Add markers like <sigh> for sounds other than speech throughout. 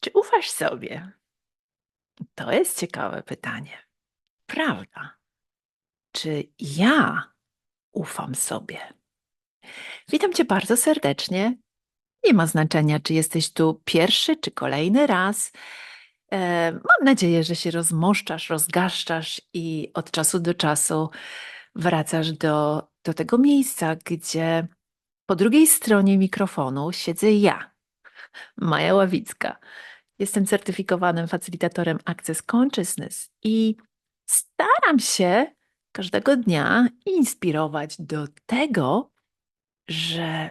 Czy ufasz sobie? To jest ciekawe pytanie. Prawda. Czy ja ufam sobie? Witam Cię bardzo serdecznie. Nie ma znaczenia, czy jesteś tu pierwszy, czy kolejny raz. E, mam nadzieję, że się rozmoszczasz, rozgaszczasz i od czasu do czasu wracasz do, do tego miejsca, gdzie po drugiej stronie mikrofonu siedzę ja, Maja Ławicka. Jestem certyfikowanym facylitatorem Access Consciousness i staram się każdego dnia inspirować do tego, że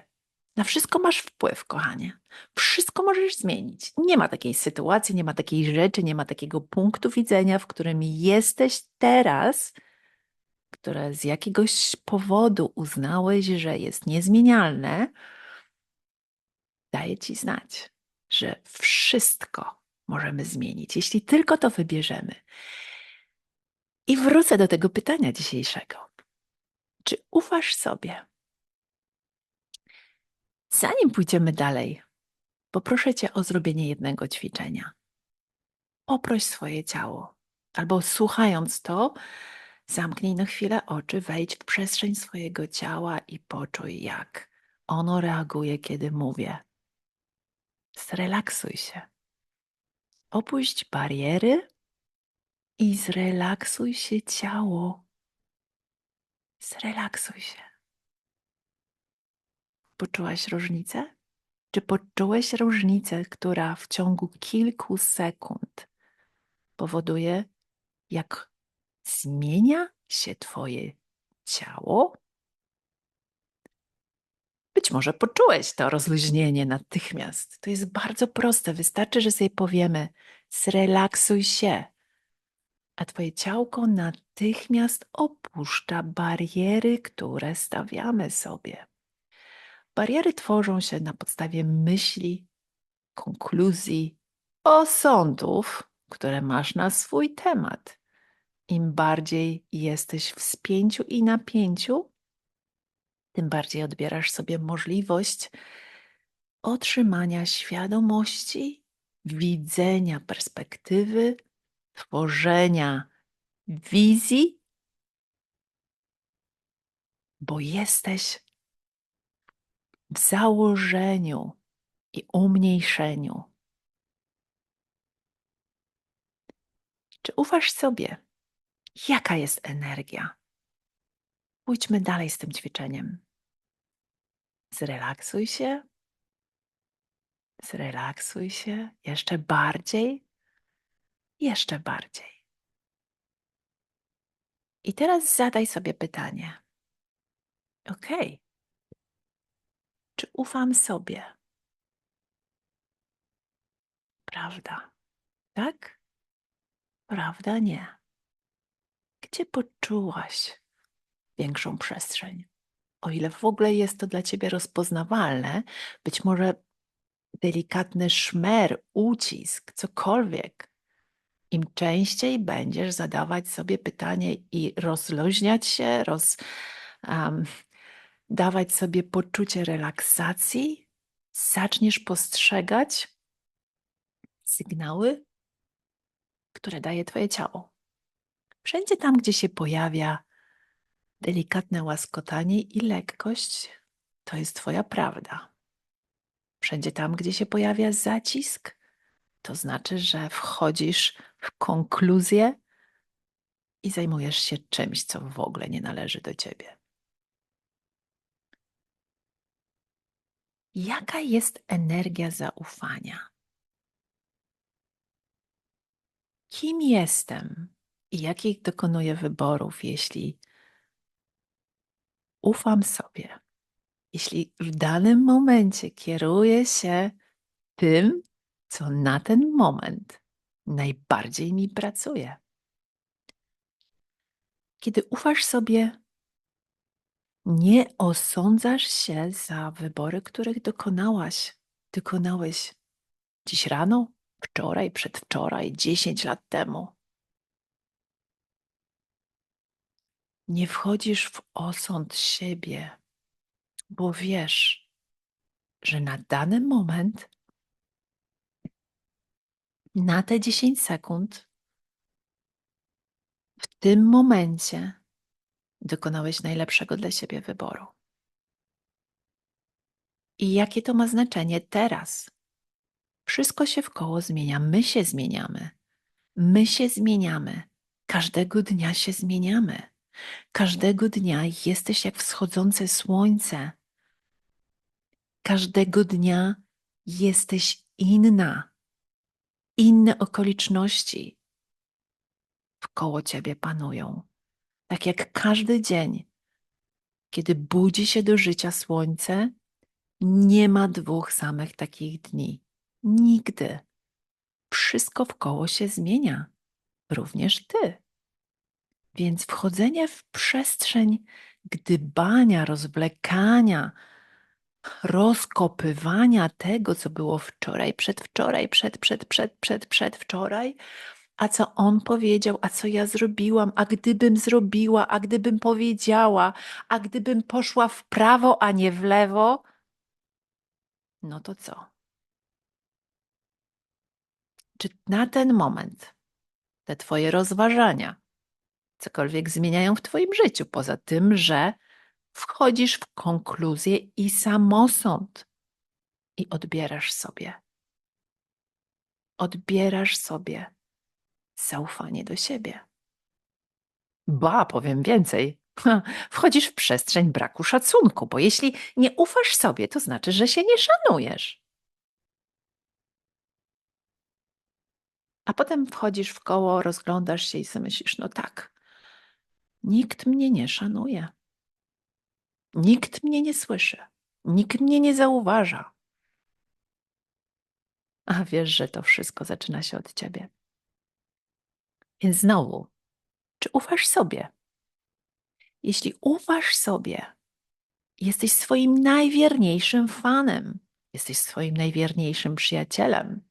na wszystko masz wpływ, kochanie. Wszystko możesz zmienić. Nie ma takiej sytuacji, nie ma takiej rzeczy, nie ma takiego punktu widzenia, w którym jesteś teraz, które z jakiegoś powodu uznałeś, że jest niezmienialne, daje ci znać, że wszystko możemy zmienić, jeśli tylko to wybierzemy. I wrócę do tego pytania dzisiejszego. Czy ufasz sobie? Zanim pójdziemy dalej, poproszę Cię o zrobienie jednego ćwiczenia. Poproś swoje ciało, albo słuchając to, zamknij na chwilę oczy, wejdź w przestrzeń swojego ciała i poczuj, jak ono reaguje, kiedy mówię. Zrelaksuj się. Opuść bariery i zrelaksuj się ciało. Zrelaksuj się. Poczułaś różnicę? Czy poczułeś różnicę, która w ciągu kilku sekund powoduje, jak zmienia się Twoje ciało? Być może poczułeś to rozluźnienie natychmiast. To jest bardzo proste. Wystarczy, że sobie powiemy: zrelaksuj się. A Twoje ciałko natychmiast opuszcza bariery, które stawiamy sobie. Bariery tworzą się na podstawie myśli, konkluzji, osądów, które masz na swój temat. Im bardziej jesteś w spięciu i napięciu, tym bardziej odbierasz sobie możliwość otrzymania świadomości, widzenia perspektywy, tworzenia wizji, bo jesteś w założeniu i umniejszeniu. Czy ufasz sobie? Jaka jest energia? Pójdźmy dalej z tym ćwiczeniem. Zrelaksuj się. Zrelaksuj się jeszcze bardziej. Jeszcze bardziej. I teraz zadaj sobie pytanie. OK. Czy ufam sobie? Prawda? Tak? Prawda? Nie. Gdzie poczułaś większą przestrzeń? O ile w ogóle jest to dla ciebie rozpoznawalne, być może delikatny szmer, ucisk, cokolwiek. Im częściej będziesz zadawać sobie pytanie i rozluźniać się, roz, um, dawać sobie poczucie relaksacji, zaczniesz postrzegać sygnały, które daje Twoje ciało. Wszędzie tam, gdzie się pojawia delikatne łaskotanie i lekkość, to jest Twoja prawda. Wszędzie tam, gdzie się pojawia zacisk, to znaczy, że wchodzisz w konkluzję i zajmujesz się czymś, co w ogóle nie należy do ciebie. Jaka jest energia zaufania? Kim jestem i jakich dokonuję wyborów, jeśli ufam sobie? Jeśli w danym momencie kieruję się tym, co na ten moment najbardziej mi pracuje. Kiedy ufasz sobie, nie osądzasz się za wybory, których dokonałaś, dokonałeś dziś rano, wczoraj, przedwczoraj, dziesięć lat temu. Nie wchodzisz w osąd siebie, bo wiesz, że na dany moment na te 10 sekund, w tym momencie dokonałeś najlepszego dla siebie wyboru. I jakie to ma znaczenie teraz? Wszystko się w koło zmienia, my się zmieniamy. My się zmieniamy. Każdego dnia się zmieniamy. Każdego dnia jesteś jak wschodzące słońce. Każdego dnia jesteś inna. Inne okoliczności wkoło ciebie panują. Tak jak każdy dzień, kiedy budzi się do życia słońce, nie ma dwóch samych takich dni. Nigdy. Wszystko wkoło się zmienia, również ty. Więc wchodzenie w przestrzeń gdybania, rozwlekania, rozkopywania tego, co było wczoraj, przedwczoraj, przed, przed, przed, przed, przedwczoraj, a co on powiedział, a co ja zrobiłam, a gdybym zrobiła, a gdybym powiedziała, a gdybym poszła w prawo, a nie w lewo, no to co? Czy na ten moment te Twoje rozważania cokolwiek zmieniają w Twoim życiu, poza tym, że wchodzisz w konkluzję i samosąd i odbierasz sobie. Odbierasz sobie zaufanie do siebie. Ba, powiem więcej. <laughs> Wchodzisz w przestrzeń braku szacunku, bo jeśli nie ufasz sobie, to znaczy, że się nie szanujesz. A potem wchodzisz w koło, rozglądasz się i sobie myślisz, no tak, nikt mnie nie szanuje. Nikt mnie nie słyszy. Nikt mnie nie zauważa. A wiesz, że to wszystko zaczyna się od ciebie. Więc znowu, czy ufasz sobie? Jeśli ufasz sobie, jesteś swoim najwierniejszym fanem, jesteś swoim najwierniejszym przyjacielem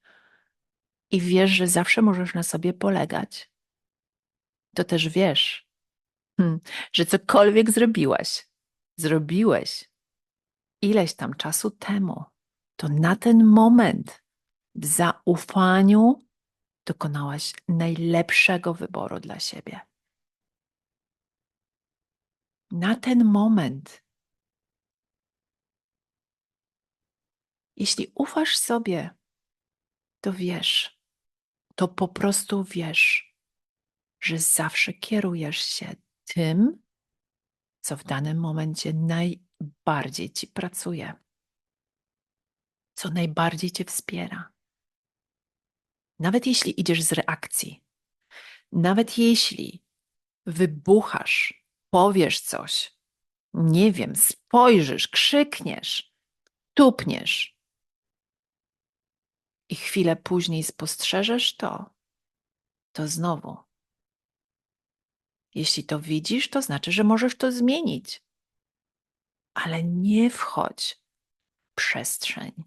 i wiesz, że zawsze możesz na sobie polegać, to też wiesz, hmm, że cokolwiek zrobiłaś, zrobiłeś ileś tam czasu temu, to na ten moment w zaufaniu dokonałaś najlepszego wyboru dla siebie. Na ten moment. Jeśli ufasz sobie, to wiesz, to po prostu wiesz, że zawsze kierujesz się tym, co w danym momencie najbardziej ci pracuje, co najbardziej cię wspiera. Nawet jeśli idziesz z reakcji, nawet jeśli wybuchasz, powiesz coś, nie wiem, spojrzysz, krzykniesz, tupniesz i chwilę później spostrzeżesz to, to znowu. Jeśli to widzisz, to znaczy, że możesz to zmienić. Ale nie wchodź w przestrzeń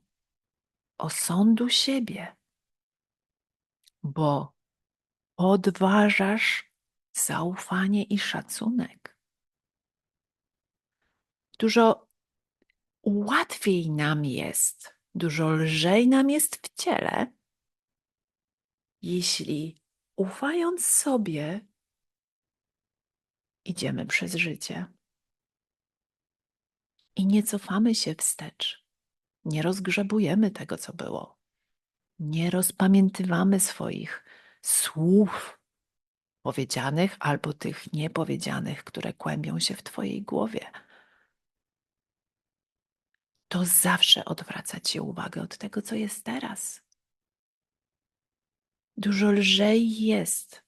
osądu siebie bo podważasz zaufanie i szacunek. Dużo łatwiej nam jest, dużo lżej nam jest w ciele, jeśli ufając sobie, idziemy przez życie i nie cofamy się wstecz, nie rozgrzebujemy tego, co było nie rozpamiętywamy swoich słów powiedzianych albo tych niepowiedzianych, które kłębią się w Twojej głowie. To zawsze odwraca Ci uwagę od tego, co jest teraz. Dużo lżej jest,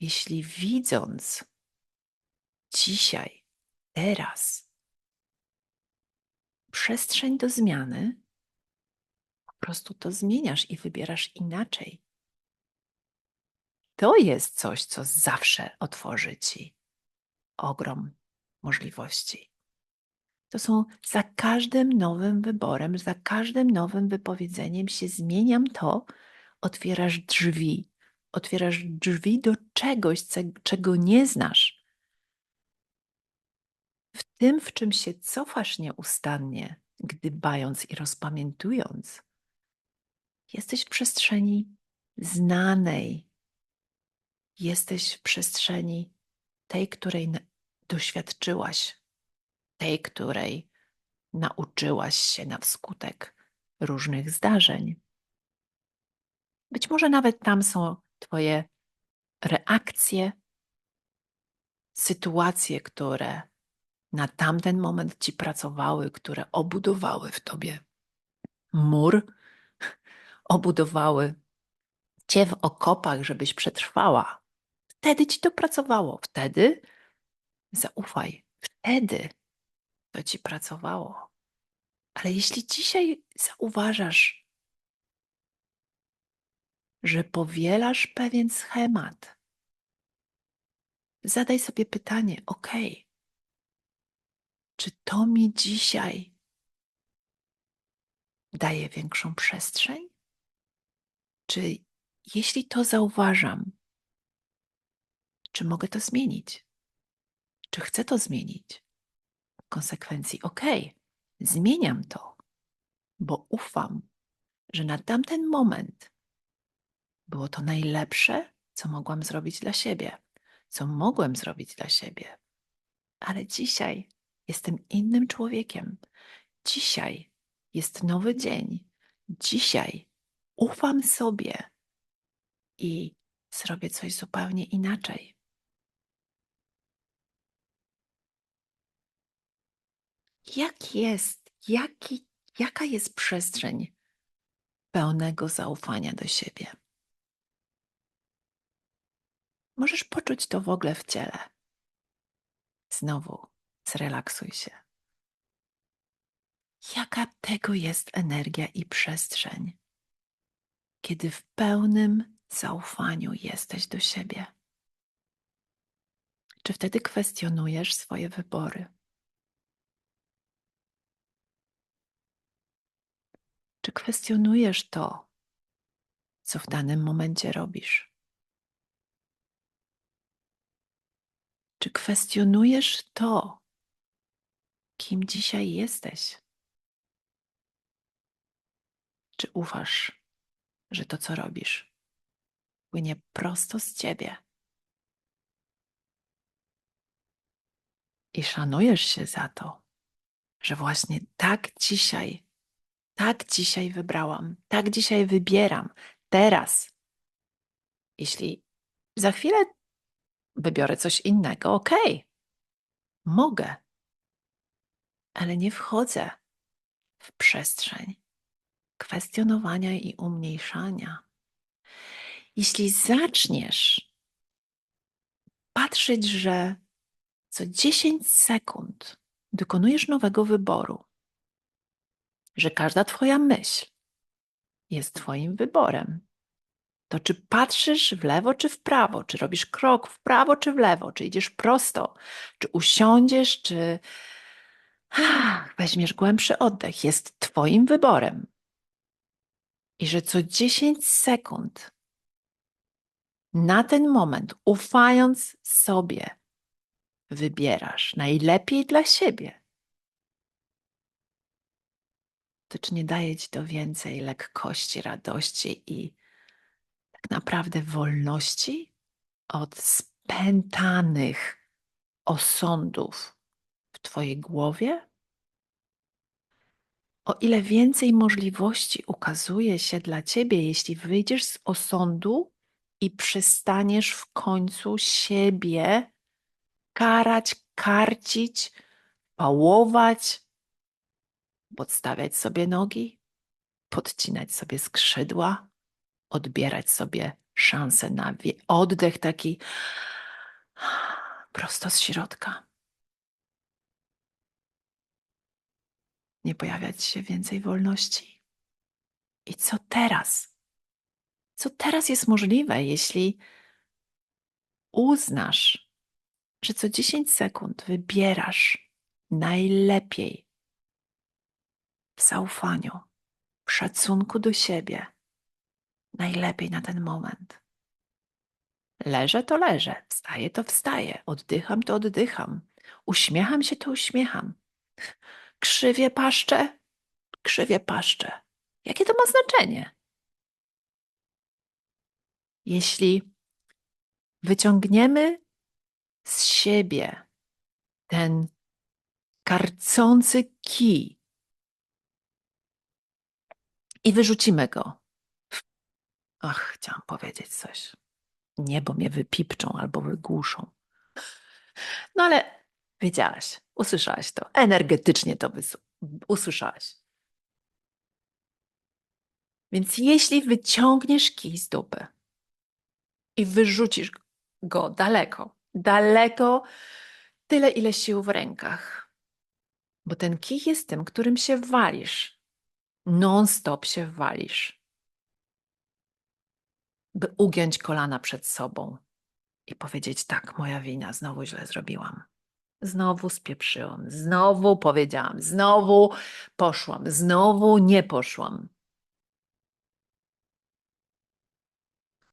jeśli widząc dzisiaj, teraz, przestrzeń do zmiany, prostu to zmieniasz i wybierasz inaczej. To jest coś, co zawsze otworzy ci ogrom możliwości. To są za każdym nowym wyborem, za każdym nowym wypowiedzeniem się zmieniam to, otwierasz drzwi. Otwierasz drzwi do czegoś, czego nie znasz. W tym, w czym się cofasz nieustannie, gdybając i rozpamiętując, Jesteś w przestrzeni znanej. Jesteś w przestrzeni tej, której doświadczyłaś, tej, której nauczyłaś się na wskutek różnych zdarzeń. Być może nawet tam są Twoje reakcje, sytuacje, które na tamten moment ci pracowały, które obudowały w tobie mur, <laughs> obudowały cię w okopach, żebyś przetrwała. Wtedy ci to pracowało, wtedy zaufaj, wtedy to ci pracowało. Ale jeśli dzisiaj zauważasz, że powielasz pewien schemat, zadaj sobie pytanie: OK, czy to mi dzisiaj daje większą przestrzeń? Czy jeśli to zauważam, czy mogę to zmienić? Czy chcę to zmienić? W konsekwencji, OK, zmieniam to, bo ufam, że na tamten moment było to najlepsze, co mogłam zrobić dla siebie, co mogłem zrobić dla siebie. Ale dzisiaj jestem innym człowiekiem. Dzisiaj jest nowy dzień. Dzisiaj ufam sobie i zrobię coś zupełnie inaczej. Jak jest, jaki, jaka jest przestrzeń pełnego zaufania do siebie? Możesz poczuć to w ogóle w ciele. Znowu zrelaksuj się. Jaka tego jest energia i przestrzeń, kiedy w pełnym zaufaniu jesteś do siebie? Czy wtedy kwestionujesz swoje wybory? Czy kwestionujesz to, co w danym momencie robisz? Czy kwestionujesz to, kim dzisiaj jesteś? Czy ufasz, że to, co robisz, płynie prosto z ciebie? I szanujesz się za to, że właśnie tak dzisiaj, tak dzisiaj wybrałam, tak dzisiaj wybieram, teraz. Jeśli za chwilę wybiorę coś innego, okej, mogę, ale nie wchodzę w przestrzeń kwestionowania i umniejszania. Jeśli zaczniesz patrzeć, że co 10 sekund dokonujesz nowego wyboru, że każda Twoja myśl jest Twoim wyborem, to czy patrzysz w lewo czy w prawo, czy robisz krok w prawo czy w lewo, czy idziesz prosto, czy usiądziesz, czy weźmiesz głębszy oddech, jest Twoim wyborem. I że co 10 sekund na ten moment, ufając sobie, wybierasz najlepiej dla siebie, to czy nie daje ci to więcej lekkości, radości i tak naprawdę wolności od spętanych osądów Twojej głowie? O ile więcej możliwości ukazuje się dla Ciebie, jeśli wyjdziesz z osądu i przestaniesz w końcu siebie karać, karcić, pałować, podstawiać sobie nogi, podcinać sobie skrzydła, odbierać sobie szansę na oddech taki prosto z środka. Nie pojawiać się więcej wolności. I co teraz? Co teraz jest możliwe, jeśli uznasz, że co 10 sekund wybierasz najlepiej w zaufaniu, w szacunku do siebie, najlepiej na ten moment. Leżę to leżę, wstaję to wstaję, oddycham to oddycham, uśmiecham się to uśmiecham. Krzywie paszczę, krzywie paszczę. Jakie to ma znaczenie? Jeśli wyciągniemy z siebie ten karcący kij i wyrzucimy go. Ach, chciałam powiedzieć coś. Niebo mnie wypipczą albo wygłuszą. No ale wiedziałaś, usłyszałaś to. Energetycznie to usłyszałaś. Więc jeśli wyciągniesz kij z dupy i wyrzucisz go daleko, daleko, tyle ile sił w rękach, bo ten kij jest tym, którym się walisz. Non-stop się walisz, by ugiąć kolana przed sobą i powiedzieć: Tak, moja wina, znowu źle zrobiłam. Znowu spieprzyłam, znowu powiedziałam, znowu poszłam, znowu nie poszłam.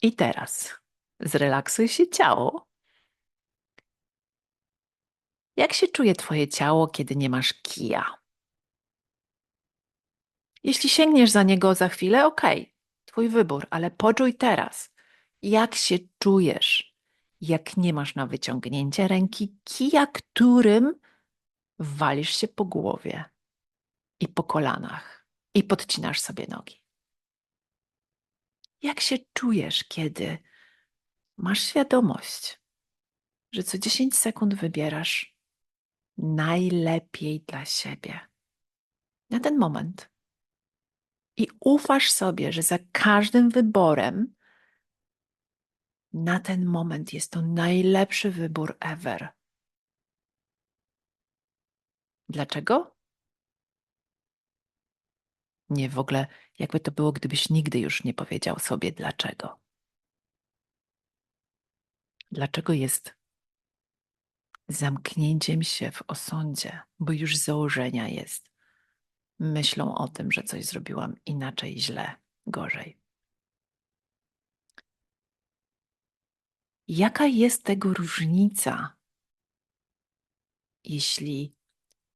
I teraz zrelaksuj się ciało. Jak się czuje Twoje ciało, kiedy nie masz kija? Jeśli sięgniesz za niego za chwilę, okej, Twój wybór, ale poczuj teraz, jak się czujesz, jak nie masz na wyciągnięcie ręki kija, którym walisz się po głowie i po kolanach i podcinasz sobie nogi. Jak się czujesz, kiedy masz świadomość, że co 10 sekund wybierasz najlepiej dla siebie? Na ten moment. I ufasz sobie, że za każdym wyborem na ten moment jest to najlepszy wybór ever. Dlaczego? Nie w ogóle, jakby to było, gdybyś nigdy już nie powiedział sobie dlaczego. Dlaczego jest zamknięciem się w osądzie, bo już z założenia jest myślą o tym, że coś zrobiłam inaczej, źle, gorzej. Jaka jest tego różnica, jeśli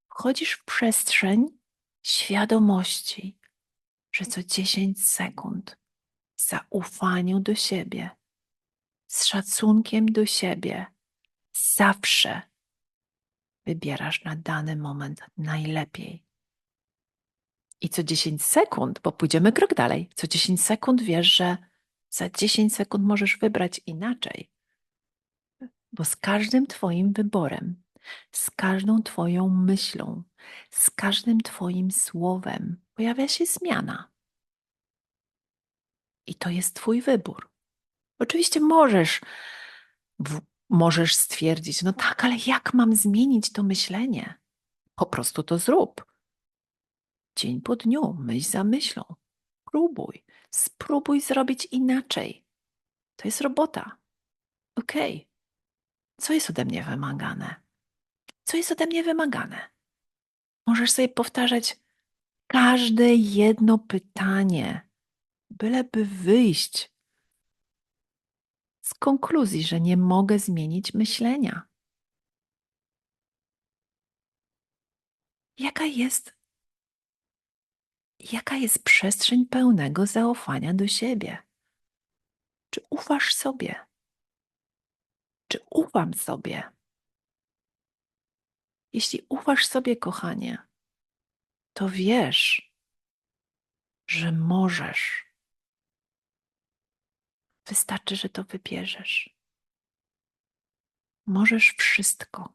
wchodzisz w przestrzeń świadomości, że co 10 sekund z zaufaniu do siebie, z szacunkiem do siebie, zawsze wybierasz na dany moment najlepiej. I co 10 sekund, bo pójdziemy krok dalej, co 10 sekund wiesz, że za 10 sekund możesz wybrać inaczej. Bo z każdym Twoim wyborem, z każdą Twoją myślą, z każdym Twoim słowem pojawia się zmiana. I to jest Twój wybór. Oczywiście możesz, w, możesz stwierdzić, no tak, ale jak mam zmienić to myślenie? Po prostu to zrób. Dzień po dniu, myśl za myślą. Próbuj, spróbuj zrobić inaczej. To jest robota. Okej. Okay. Co jest ode mnie wymagane? Co jest ode mnie wymagane? Możesz sobie powtarzać każde jedno pytanie, byleby wyjść z konkluzji, że nie mogę zmienić myślenia. Jaka jest, jaka jest przestrzeń pełnego zaufania do siebie? Czy ufasz sobie? Czy ufam sobie? Jeśli ufasz sobie, kochanie, to wiesz, że możesz. Wystarczy, że to wybierzesz. Możesz wszystko.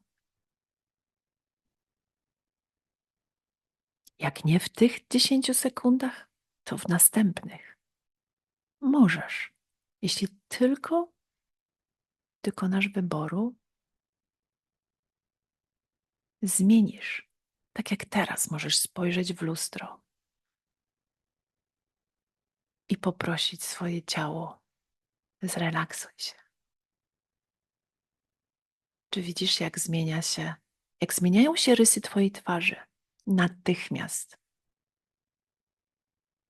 Jak nie w tych 10 sekundach, to w następnych. Możesz, jeśli tylko dokonasz wyboru, zmienisz. Tak jak teraz możesz spojrzeć w lustro i poprosić swoje ciało, zrelaksuj się. Czy widzisz, jak zmienia się, jak zmieniają się rysy Twojej twarzy natychmiast?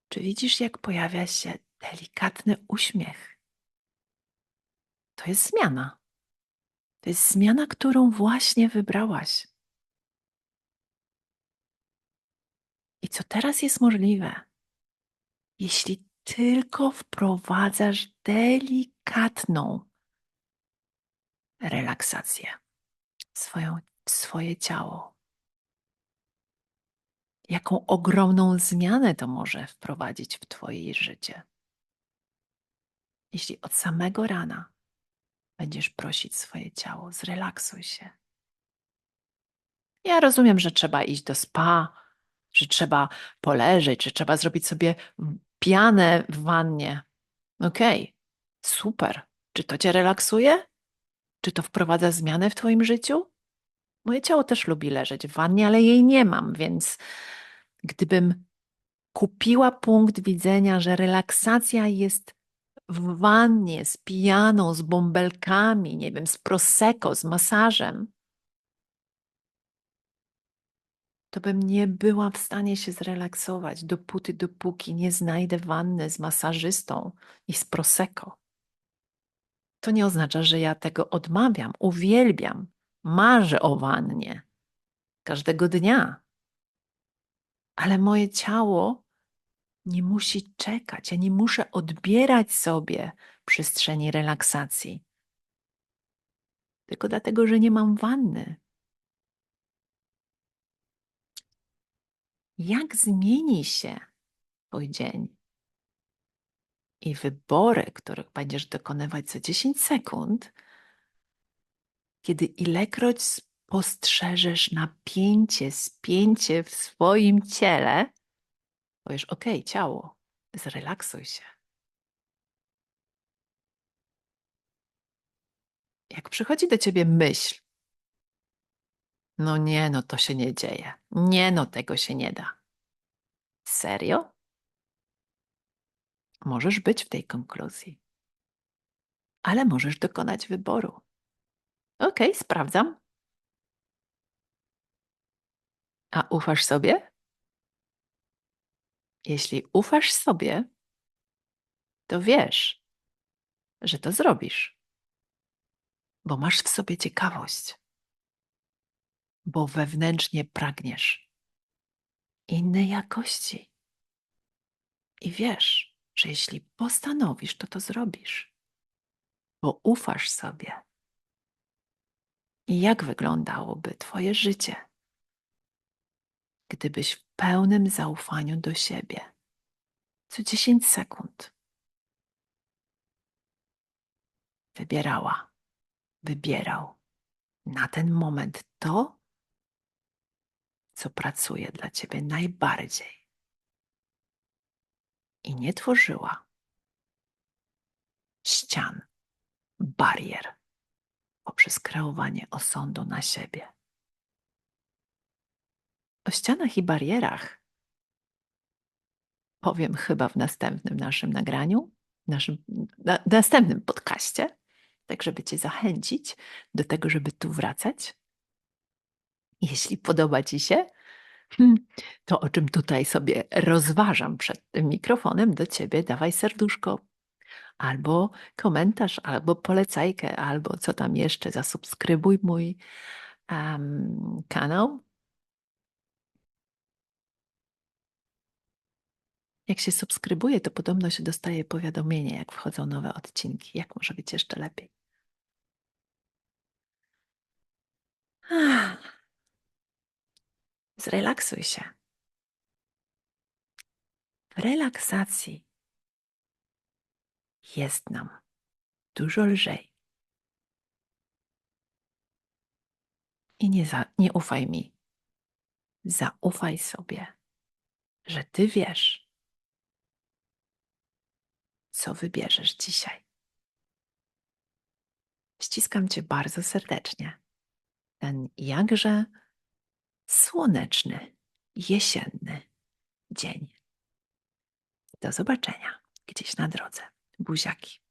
Czy widzisz, jak pojawia się delikatny uśmiech? To jest zmiana. To jest zmiana, którą właśnie wybrałaś. I co teraz jest możliwe? Jeśli tylko wprowadzasz delikatną relaksację w swoją, w swoje ciało. Jaką ogromną zmianę to może wprowadzić w Twoje życie. Jeśli od samego rana będziesz prosić swoje ciało, zrelaksuj się. Ja rozumiem, że trzeba iść do spa, że trzeba poleżeć, że trzeba zrobić sobie pianę w wannie. Okej, okay, super. Czy to cię relaksuje? Czy to wprowadza zmianę w Twoim życiu? Moje ciało też lubi leżeć w wannie, ale jej nie mam, więc gdybym kupiła punkt widzenia, że relaksacja jest w wannie z pijaną, z bąbelkami, nie wiem, z prosecco, z masażem, to bym nie była w stanie się zrelaksować dopóty, dopóki nie znajdę wanny z masażystą i z prosecco. To nie oznacza, że ja tego odmawiam, uwielbiam, marzę o wannie każdego dnia. Ale moje ciało nie musi czekać, ja nie muszę odbierać sobie przestrzeni relaksacji. Tylko dlatego, że nie mam wanny. Jak zmieni się Twój dzień i wybory, których będziesz dokonywać co 10 sekund, kiedy ilekroć spostrzeżesz napięcie, spięcie w swoim ciele, powiesz: OK, ciało, zrelaksuj się. Jak przychodzi do ciebie myśl, no nie, no to się nie dzieje. Nie, no tego się nie da. Serio? Możesz być w tej konkluzji, ale możesz dokonać wyboru. OK, sprawdzam. A ufasz sobie? Jeśli ufasz sobie, to wiesz, że to zrobisz, bo masz w sobie ciekawość, bo wewnętrznie pragniesz innej jakości. I wiesz, że jeśli postanowisz, to to zrobisz, bo ufasz sobie. I jak wyglądałoby Twoje życie, gdybyś pełnym zaufaniu do siebie co 10 sekund wybierała, wybierał na ten moment to, co pracuje dla ciebie najbardziej. I nie tworzyła ścian, barier poprzez kreowanie osądu na siebie. O ścianach i barierach powiem chyba w następnym naszym nagraniu, naszym na, następnym podcaście, tak żeby Cię zachęcić do tego, żeby tu wracać. Jeśli podoba Ci się, hmm, to o czym tutaj sobie rozważam przed tym mikrofonem, do Ciebie dawaj serduszko, albo komentarz, albo polecajkę, albo co tam jeszcze, zasubskrybuj mój um, kanał. Jak się subskrybuje, to podobno się dostaje powiadomienie, jak wchodzą nowe odcinki. Jak może być jeszcze lepiej? <sighs> Zrelaksuj się. W relaksacji jest nam dużo lżej. I nie, za, nie ufaj mi. Zaufaj sobie, że ty wiesz, co wybierzesz dzisiaj. Ściskam Cię bardzo serdecznie. Ten jakże słoneczny, jesienny dzień. Do zobaczenia gdzieś na drodze. Buziaki.